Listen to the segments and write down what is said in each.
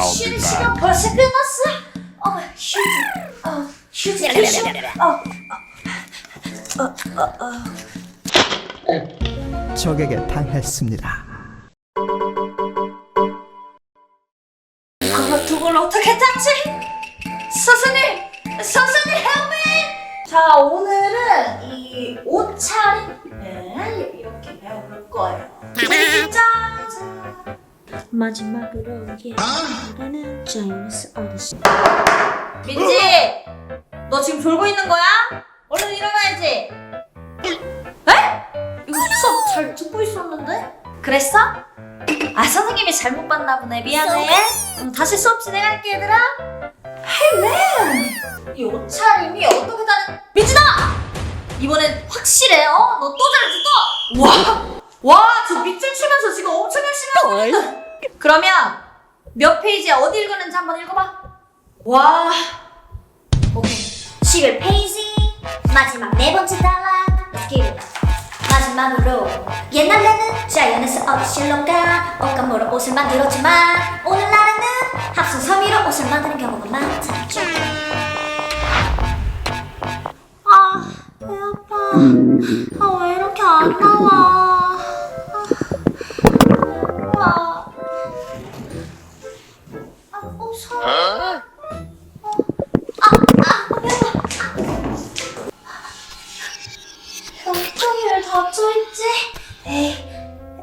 쉬는 시간 벌써 끝났어. 어, 휴지. 어, 휴지 휴지. 어. 어, 어, 어. 적에게 당했습니다. 그 두걸 어떻게 탔지? 선생님, 선생님 헬미! 자 오늘은 이 옷차림 을 이렇게 배워볼 거예요. 짜잔. 마지막으로 예나는 자이언스 어디시 민지, 너 지금 졸고 있는 거야? 얼른 일어나야지. 에? 이거 수업 잘 듣고 있었는데? 그랬어? 아 선생님이 잘못 봤나 보네 미안해 음, 다시 수업 진행할게 얘들아 헬맨 이 옷차림이 어떻게 다른 민준아 이번엔 확실해 어? 너 또 잘했어 또! 와와 저 밑줄 치면서 지금 엄청 열심히 하고 있다 그러면 몇 페이지야? 어디 읽었는지 한번 읽어봐. 와. 오케이. 11페이지. 마지막 네 번째 단락. Let's get it 마지막으로. 옛날에는 자이언스 어디실로가? 옷감으로 옷을 만들었지만 오늘날에는 합성 섬유로 옷을 만드는 경우가 많다 아, 배 아파. 아, 왜 이렇게 안 나와?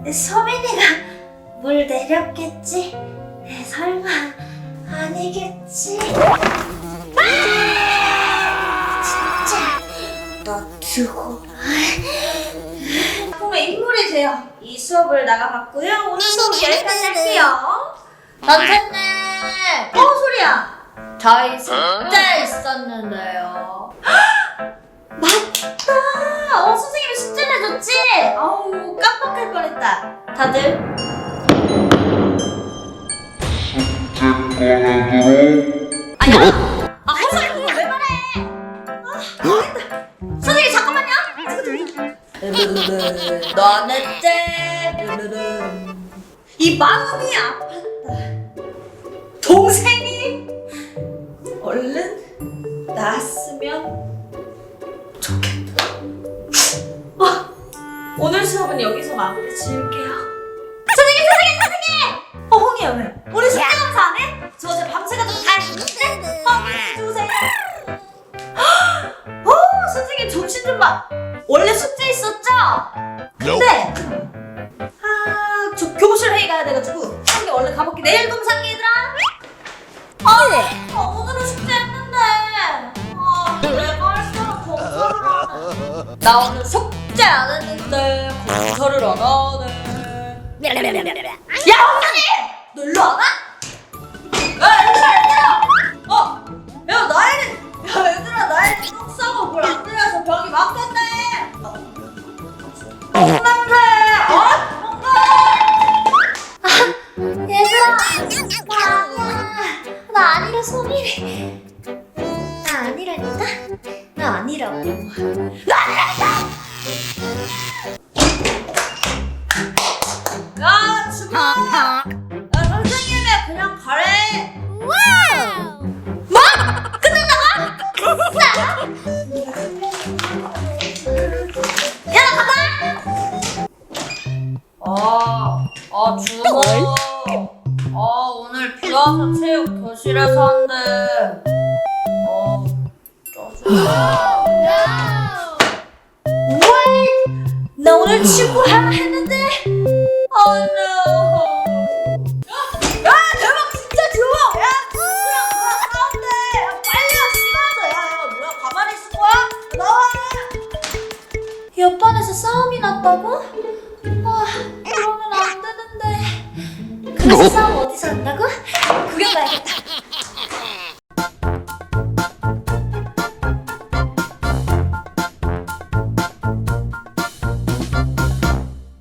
에이, 서민이가 물 내렸겠지? 에이, 설마 아니겠지? 진짜 너 두고 작품의 인물이 돼요. 이 수업을 나가봤고요. 오늘 수업 여기까지 할게요. 선생님! 어, 소리야! 저희 숙제 있었는데요. 맞다! 어, 선생님이 숙제 내줬지? 아우, 깜빡할 뻔했다. 다들 아야! 아, 선생님 그걸 왜 말해? 아, 모르겠다. 선생님 잠깐만요. 너는 째이 마음이 아팠다. 동생이 얼른 나았으면 오늘 수업은 여기서 마무리 지을게요. 선생님, 선생님, 선생님! 어, 홍이야, 왜? 우리 숙제 검사 안 해? 저 어제 밤새가지고 다 했는데? 어, 주세요. 어, 선생님 정신 좀 봐. 원래 숙제 있었죠? 근데 아, 저 교실 회의 가야 돼가지고 선생님 얼른 가볼게. 내일 검사할게 얘들아. 아, 아, 오늘은 숙제 했는데. 아, 내가 할수록 검사를 하네. 나 오늘 숙제 안 했는데 검사를 안 하네. 야! 너 일로 안 와? 야, 얘들아, 얘들아! 어, 야, 나이는, 야, 얘들아, 나이는 똥 싸고 물안 들여서 벽이 막혔네! 똥 냄새! 어? 뭔가! 얘들아 나 나 아니라 소민이 나 아니라니까 나 아니라고 야, 주모! 야, 선생님이 그냥 가래! 뭐? 야, 나 간다! 아, 아, 주모! 아, 오늘 비 와서 체육 교실에서 한대. 아, 짜증나. 오늘 친구 하나 했는데? Oh no! 옆반에서 싸움이 났다고? 아 그러면 안 되는데. 그래서 싸움 어디서 한다고? 구경 가야겠다